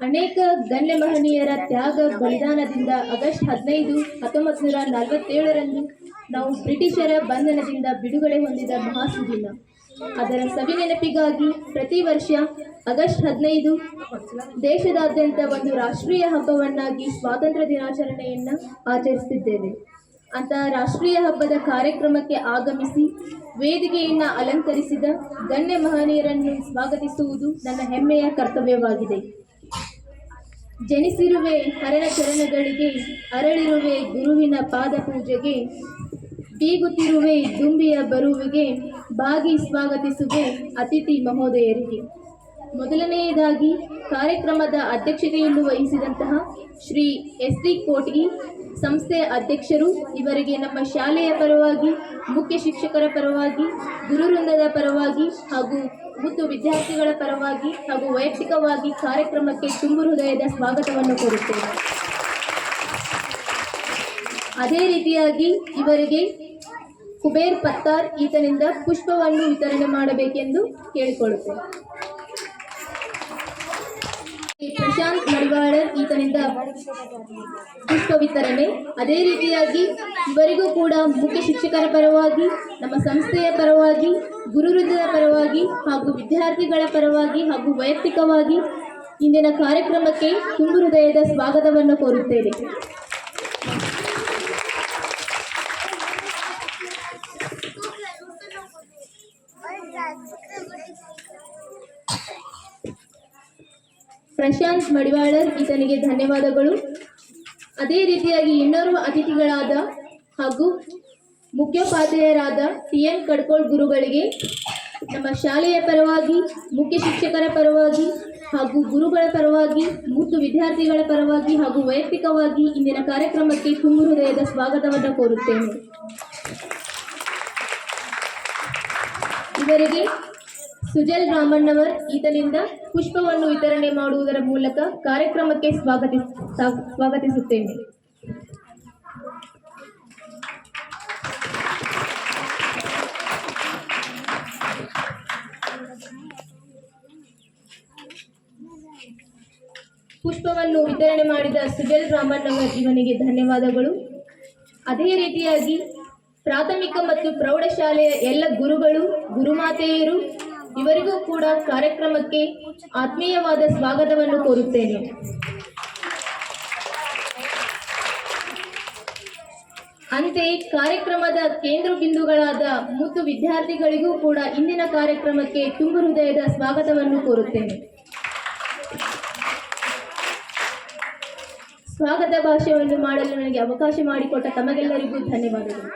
ಅನೇಕ ಗಣ್ಯ ಮಹನೀಯರ ತ್ಯಾಗ ಬಲಿದಾನದಿಂದ ಆಗಸ್ಟ್ ಹದಿನೈದು ಹತ್ತೊಂಬತ್ತು ನೂರ ನಲವತ್ತೇಳರಂದು ನಾವು ಬ್ರಿಟಿಷರ ಬಂಧನದಿಂದ ಬಿಡುಗಡೆ ಹೊಂದಿದ ಮಹಾಸುದಿನ. ಅದರ ಸವಿ ನೆನಪಿಗಾಗಿ ಪ್ರತಿ ವರ್ಷ ಆಗಸ್ಟ್ ಹದಿನೈದು ದೇಶದಾದ್ಯಂತ ಒಂದು ರಾಷ್ಟ್ರೀಯ ಹಬ್ಬವನ್ನಾಗಿ ಸ್ವಾತಂತ್ರ್ಯ ದಿನಾಚರಣೆಯನ್ನು ಆಚರಿಸುತ್ತಿದ್ದೇವೆ. ಅಂತ ರಾಷ್ಟ್ರೀಯ ಹಬ್ಬದ ಕಾರ್ಯಕ್ರಮಕ್ಕೆ ಆಗಮಿಸಿ ವೇದಿಕೆಯನ್ನು ಅಲಂಕರಿಸಿದ ಗಣ್ಯ ಮಹನೀಯರನ್ನು ಸ್ವಾಗತಿಸುವುದು ನನ್ನ ಹೆಮ್ಮೆಯ ಕರ್ತವ್ಯವಾಗಿದೆ. ಜನಿಸಿರುವೆ ಹರಣ ಚರಣಗಳಿಗೆ, ಅರಳಿರುವೆ ಗುರುವಿನ ಪಾದ ಪೂಜೆಗೆ, ಬೀಗುತ್ತಿರುವೆ ದುಂಬಿಯ ಬರುವಿಗೆ ಬಾಗಿ ಸ್ವಾಗತಿಸುವೆ ಅತಿಥಿ ಮಹೋದಯರಿಗೆ. ಮೊದಲನೆಯದಾಗಿ ಕಾರ್ಯಕ್ರಮದ ಅಧ್ಯಕ್ಷತೆಯನ್ನು ವಹಿಸಿದಂತಹ ಶ್ರೀ ಎಸ್ ಡಿ ಕೋಟ್ಗಿ ಸಂಸ್ಥೆಯ ಅಧ್ಯಕ್ಷರು, ಇವರಿಗೆ ನಮ್ಮ ಶಾಲೆಯ ಪರವಾಗಿ, ಮುಖ್ಯ ಶಿಕ್ಷಕರ ಪರವಾಗಿ, ಗುರುವೃಂದದ ಪರವಾಗಿ ಹಾಗೂ ಮುತ್ತು ವಿದ್ಯಾರ್ಥಿಗಳ ಪರವಾಗಿ ಹಾಗೂ ವೈಯಕ್ತಿಕವಾಗಿ ಕಾರ್ಯಕ್ರಮಕ್ಕೆ ತುಂಬು ಹೃದಯದ ಸ್ವಾಗತವನ್ನು ಕೋರುತ್ತೇವೆ ಅದೇ ರೀತಿಯಾಗಿ ಇವರಿಗೆ ಕುಬೇರ್ ಪತ್ತಾರ್ ಈತನಿಂದ ಪುಷ್ಪವನ್ನು ವಿತರಣೆ ಮಾಡಬೇಕೆಂದು ಕೇಳಿಕೊಳ್ಳುತ್ತೇನೆ. ಶ್ರೀ ಪ್ರಶಾಂತ್ ಮಡಿವಾಳರ್ ಈತನಿಂದ ಪುಷ್ಪ ವಿತರಣೆ ಅದೇ ರೀತಿಯಾಗಿ ಇವರಿಗೂ ಕೂಡ ಮುಖ್ಯ ಶಿಕ್ಷಕರ ಪರವಾಗಿ, ನಮ್ಮ ಸಂಸ್ಥೆಯ ಪರವಾಗಿ, ಗುರುವೃದ್ಧರ ಪರವಾಗಿ ಹಾಗೂ ವಿದ್ಯಾರ್ಥಿಗಳ ಪರವಾಗಿ ಹಾಗೂ ವೈಯಕ್ತಿಕವಾಗಿ ಇಂದಿನ ಕಾರ್ಯಕ್ರಮಕ್ಕೆ ತುಂಬು ಹೃದಯದ ಸ್ವಾಗತವನ್ನು ಕೋರುತ್ತೇನೆ. ಪ್ರಶಾಂತ್ ಮಡಿವಾಳರ್ ಈತನಿಗೆ ಧನ್ಯವಾದಗಳು. ಅದೇ ರೀತಿಯಾಗಿ ಇನ್ನೋರ್ವ ಅತಿಥಿಗಳಾದ ಹಾಗೂ ಮುಖ್ಯೋಪಾಧ್ಯಾಯರಾದ ಟಿ ಎನ್ ಕಡ್ಕೋಳ್ ಗುರುಗಳಿಗೆ, ನಮ್ಮ ಶಾಲೆಯ ಪರವಾಗಿ, ಮುಖ್ಯ ಶಿಕ್ಷಕರ ಪರವಾಗಿ ಹಾಗೂ ಗುರುಗಳ ಪರವಾಗಿ ಮತ್ತು ವಿದ್ಯಾರ್ಥಿಗಳ ಪರವಾಗಿ ಹಾಗೂ ವೈಯಕ್ತಿಕವಾಗಿ ಇಂದಿನ ಕಾರ್ಯಕ್ರಮಕ್ಕೆ ತುಂಬು ಹೃದಯದ ಸ್ವಾಗತವನ್ನು ಕೋರುತ್ತೇನೆ. ಇವರಿಗೆ ಸುಜಲ್ ರಾಮಣ್ಣವರ್ ಈತನಿಂದ ಪುಷ್ಪವನ್ನು ವಿತರಣೆ ಮಾಡುವುದರ ಮೂಲಕ ಕಾರ್ಯಕ್ರಮಕ್ಕೆ ಸ್ವಾಗತಿಸ ಸ್ವಾಗತಿಸುತ್ತೇನೆ. ಪುಷ್ಪವನ್ನು ವಿತರಣೆ ಮಾಡಿದ ಸುಜಲ್ ರಾಮಣ್ಣವರ್ ಇವನಿಗೆ ಧನ್ಯವಾದಗಳು. ಅದೇ ರೀತಿಯಾಗಿ ಪ್ರಾಥಮಿಕ ಮತ್ತು ಪ್ರೌಢಶಾಲೆಯ ಎಲ್ಲ ಗುರುಗಳು, ಗುರುಮಾತೆಯರು ಇವರಿಗೂ ಕೂಡ ಕಾರ್ಯಕ್ರಮಕ್ಕೆ ಆತ್ಮೀಯವಾದ ಸ್ವಾಗತವನ್ನು ಕೋರುತ್ತೇನೆ. ಅಂತೆಯೇ ಕಾರ್ಯಕ್ರಮದ ಕೇಂದ್ರ ಬಿಂದುಗಳಾದ ಮುದ್ದು ವಿದ್ಯಾರ್ಥಿಗಳಿಗೂ ಕೂಡ ಇಂದಿನ ಕಾರ್ಯಕ್ರಮಕ್ಕೆ ತುಂಬು ಹೃದಯದ ಸ್ವಾಗತವನ್ನು ಕೋರುತ್ತೇನೆ. ಸ್ವಾಗತ ಭಾಷಣವನ್ನು ಮಾಡಲು ನನಗೆ ಅವಕಾಶ ಮಾಡಿಕೊಟ್ಟ ತಮಗೆಲ್ಲರಿಗೂ ಧನ್ಯವಾದಗಳು.